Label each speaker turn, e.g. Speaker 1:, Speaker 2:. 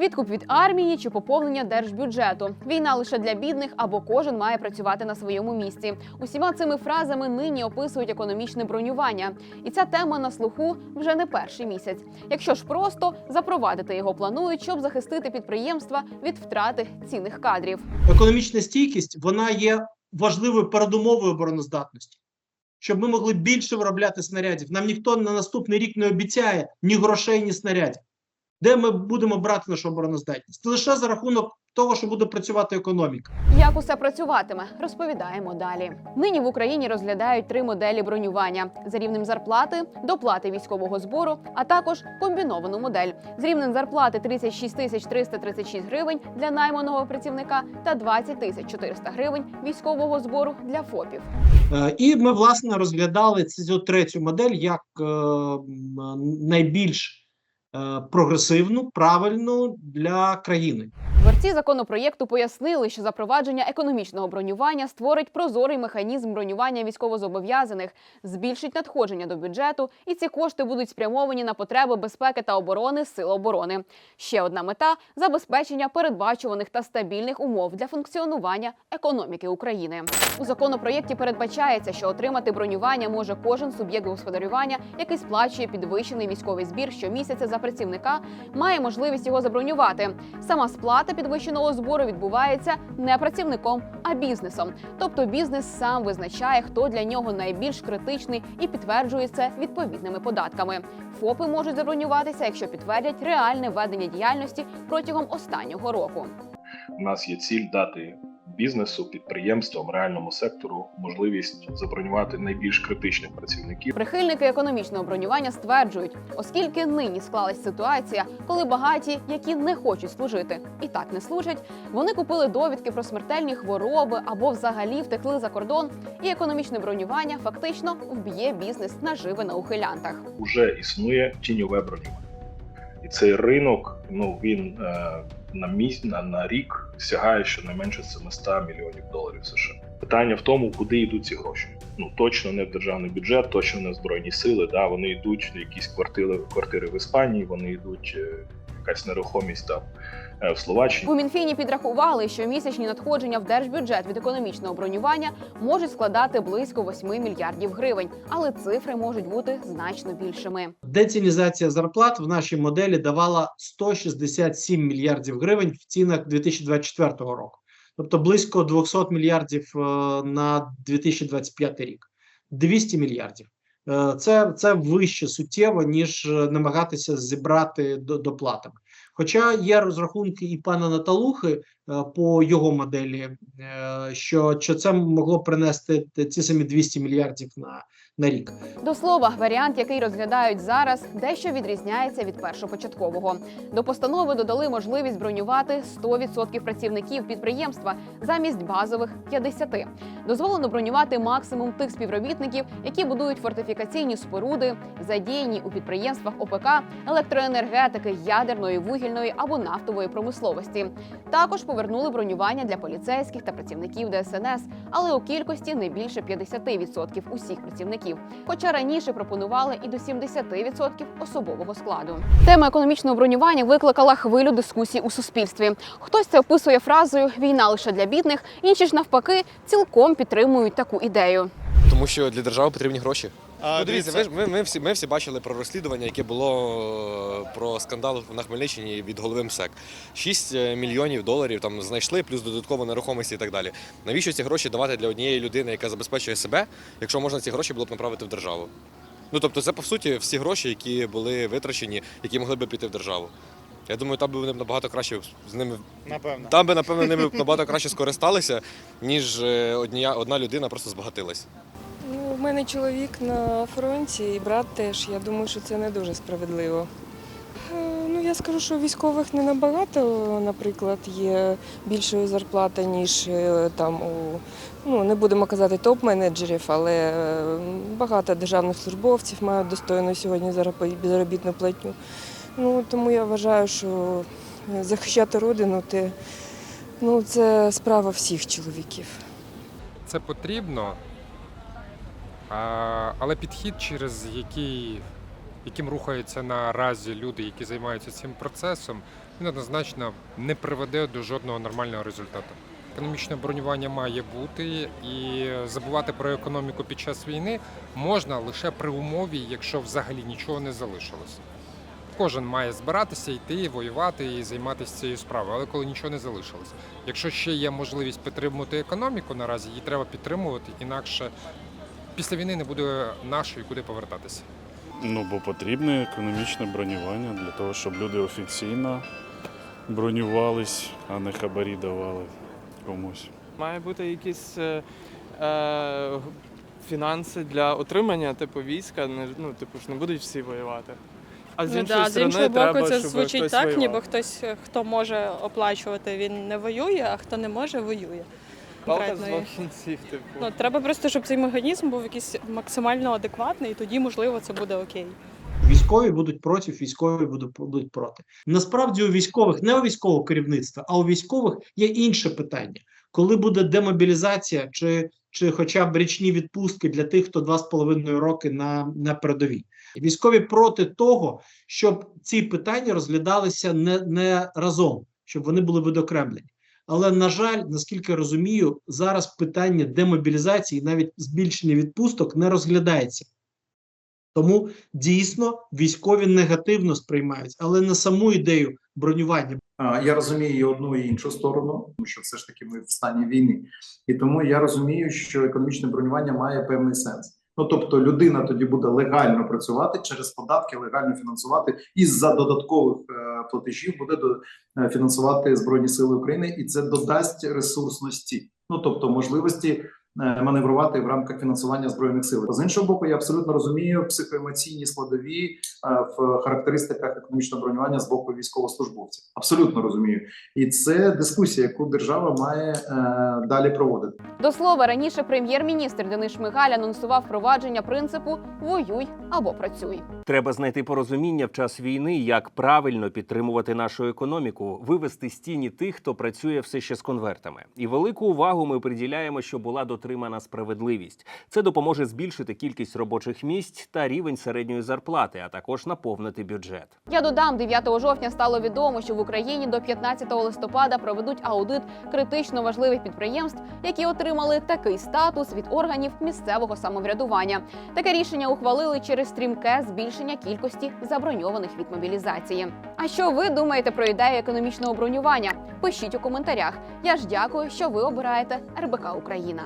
Speaker 1: Відкуп від армії чи поповнення держбюджету. Війна лише для бідних або кожен має працювати на своєму місці. Усіма цими фразами нині описують економічне бронювання, і ця тема на слуху вже не перший місяць. Якщо ж просто запровадити його планують, щоб захистити підприємства від втрати цінних кадрів.
Speaker 2: економічна стійкість вона є важливою передумовою обороноздатності, щоб ми могли більше виробляти снарядів. Нам ніхто на наступний рік не обіцяє ні грошей, ні снарядів. Де ми будемо брати нашу обороноздатність? Лише за рахунок того, що буде працювати економіка.
Speaker 1: Як усе працюватиме, розповідаємо далі. Нині в Україні розглядають три моделі бронювання за рівнем зарплати, доплати військового збору, а також комбіновану модель з рівнем зарплати 36 тисяч 336 гривень для найманого працівника та 20 тисяч 400 гривень військового збору для ФОПів.
Speaker 2: Е, І ми власне розглядали цю третю модель як е, найбільш прогресивну, правильну для країни.
Speaker 1: Творці законопроєкту пояснили, що запровадження економічного бронювання створить прозорий механізм бронювання військовозобов'язаних, збільшить надходження до бюджету, і ці кошти будуть спрямовані на потреби безпеки та оборони сил оборони. Ще одна мета забезпечення передбачуваних та стабільних умов для функціонування економіки України. У законопроєкті передбачається, що отримати бронювання може кожен суб'єкт господарювання, який сплачує підвищений військовий збір щомісяця за працівника, має можливість його забронювати. Сама сплата підвищеного збору відбувається не працівником, а бізнесом. Тобто бізнес сам визначає, хто для нього найбільш критичний і підтверджує це відповідними податками. ФОПи можуть забронюватися, якщо підтвердять реальне ведення діяльності протягом останнього року.
Speaker 3: У нас є ціль дати бізнесу, підприємствам, реальному сектору можливість забронювати найбільш критичних працівників.
Speaker 1: Прихильники економічного бронювання стверджують, оскільки нині склалась ситуація, коли багаті, які не хочуть служити, і так не служать, вони купили довідки про смертельні хвороби або взагалі втекли за кордон, і економічне бронювання фактично вб'є бізнес наживи на ухилянтах.
Speaker 3: Уже існує тіньове бронювання, і цей ринок ну він е, на місць на, на рік сягає щонайменше 700 мільйонів доларів США. Питання в тому, куди йдуть ці гроші. Ну точно не в державний бюджет, точно не в збройні сили. Да, вони йдуть в якісь квартири, квартири в Іспанії, вони йдуть е, якась нерухомість там е, в Словаччині.
Speaker 1: У Мінфіні підрахували, що місячні надходження в держбюджет від економічного бронювання можуть складати близько 8 мільярдів гривень, але цифри можуть бути значно більшими.
Speaker 2: Децінізація зарплат в нашій моделі давала 167 мільярдів гривень в цінах 2024 року, тобто близько 200 мільярдів е, на 2025 рік. 200 мільярдів. Е, Це, це вище суттєво, ніж е, намагатися зібрати до- доплатами. Хоча є розрахунки і пана Наталухи е, по його моделі, що, що це могло принести ці самі 200 мільярдів на, на рік.
Speaker 1: До слова, варіант, який розглядають зараз, дещо відрізняється від першопочаткового. До постанови додали можливість бронювати 100% працівників підприємства замість базових 50%. Дозволено бронювати максимум тих співробітників, які будують фортифікаційні споруди, задіяні у підприємствах ОПК, електроенергетики, ядерної, вугільної або нафтової промисловості. Також повернули бронювання для поліцейських та працівників ДСНС, але у кількості не більше 50% усіх працівників. Хоча раніше пропонували і до 70% особового складу. Тема економічного бронювання викликала хвилю дискусій у суспільстві. Хтось це описує фразою Війна лише для бідних, інші ж навпаки цілком підтримують таку ідею.
Speaker 4: Тому що для держави потрібні гроші.
Speaker 5: А,
Speaker 4: ну, дивіться, ви ж- ми, ми, всі, ми всі бачили про розслідування, яке було е, про скандал на Хмельниччині від голови МСЕК. 6 мільйонів доларів там знайшли, плюс додатково нерухомості і так далі. Навіщо ці гроші давати для однієї людини, яка забезпечує себе, якщо можна ці гроші було б направити в державу? Ну тобто, це по суті всі гроші, які були витрачені, які могли б піти в державу. Я думаю, там би вони б набагато краще з ними
Speaker 5: Напевно.
Speaker 4: там би, напевно, ними набагато краще скористалися, ніж е, одна людина просто збагатилась.
Speaker 6: У мене чоловік на фронті і брат теж. Я думаю, що це не дуже справедливо. Е, Ну, я скажу, що військових не набагато, наприклад, є більшою зарплата, ніж е, там у ну не будемо казати топ-менеджерів, але е, багато державних службовців мають достойну сьогодні заробітну платню. Ну тому я вважаю, що захищати родину те, ну, це справа всіх чоловіків.
Speaker 7: це потрібно, але підхід, через який, яким рухаються наразі люди, які займаються цим процесом, він однозначно не приведе до жодного нормального результату. Економічне бронювання має бути, і забувати про економіку під час війни можна лише при умові, якщо взагалі нічого не залишилось. Кожен має збиратися, йти, воювати і займатися цією справою, але коли нічого не залишилось. Якщо ще є можливість підтримувати економіку наразі, її треба підтримувати, інакше після війни не буде нашої куди повертатися.
Speaker 5: Ну, бо потрібне економічне бронювання для того, щоб люди офіційно бронювались, а не хабарі давали комусь.
Speaker 8: Має бути якісь е, е, фінанси для отримання типу війська. Не, ну, типу ж не будуть всі воювати. А з
Speaker 9: Ну
Speaker 8: іншої
Speaker 9: да, з іншого
Speaker 8: треба,
Speaker 9: боку, це
Speaker 8: щоб
Speaker 9: звучить
Speaker 8: хтось
Speaker 9: так,
Speaker 8: воював.
Speaker 9: ніби хтось, хто може оплачувати, він не воює, а хто не може, воює.
Speaker 8: Палка з двох кінців, типу.
Speaker 9: Ну треба просто, щоб цей механізм був якийсь максимально адекватний, і тоді можливо це буде окей.
Speaker 2: Військові будуть проти, військові будуть, будуть проти. Насправді у військових, не у військового керівництва, а у військових є інше питання. Коли буде демобілізація чи, чи хоча б річні відпустки для тих, хто два з половиною роки на, на передовій. Військові проти того, щоб ці питання розглядалися не, не разом, щоб вони були відокремлені. Але на жаль, наскільки розумію, зараз питання демобілізації, навіть збільшення відпусток, не розглядається. Тому дійсно військові негативно сприймають, але не саму ідею бронювання.
Speaker 10: Я розумію і одну і іншу сторону, тому що все ж таки ми в стані війни, і тому я розумію, що економічне бронювання має певний сенс. Ну тобто, людина тоді буде легально працювати через податки, легально фінансувати і за додаткових е, платежів буде до, е, фінансувати збройні сили України, і це додасть ресурсності. Ну тобто можливості маневрувати в рамках фінансування збройних сил. З іншого боку, я абсолютно розумію психоемоційні складові е, в характеристиках економічного бронювання з боку військовослужбовців. Абсолютно розумію, і це дискусія, яку держава має е, далі проводити.
Speaker 1: До слова, раніше прем'єр-міністр Денис Шмигаль анонсував впровадження принципу воюй або працюй.
Speaker 11: Треба знайти порозуміння в час війни, як правильно підтримувати нашу економіку, вивести з тіні тих, хто працює все ще з конвертами. І велику увагу ми приділяємо, щоб була дотримана справедливість. Це допоможе збільшити кількість робочих місць та рівень середньої зарплати, а також наповнити бюджет.
Speaker 1: Я додам, 9 жовтня стало відомо, що в Україні до 15 листопада проведуть аудит критично важливих підприємств, які отримали такий статус від органів місцевого самоврядування. Таке рішення ухвалили через стрімке збільшення кількості заброньованих від мобілізації. А що ви думаєте про ідею економічного бронювання? Пишіть у коментарях. Я ж дякую, що ви обираєте РБК Україна.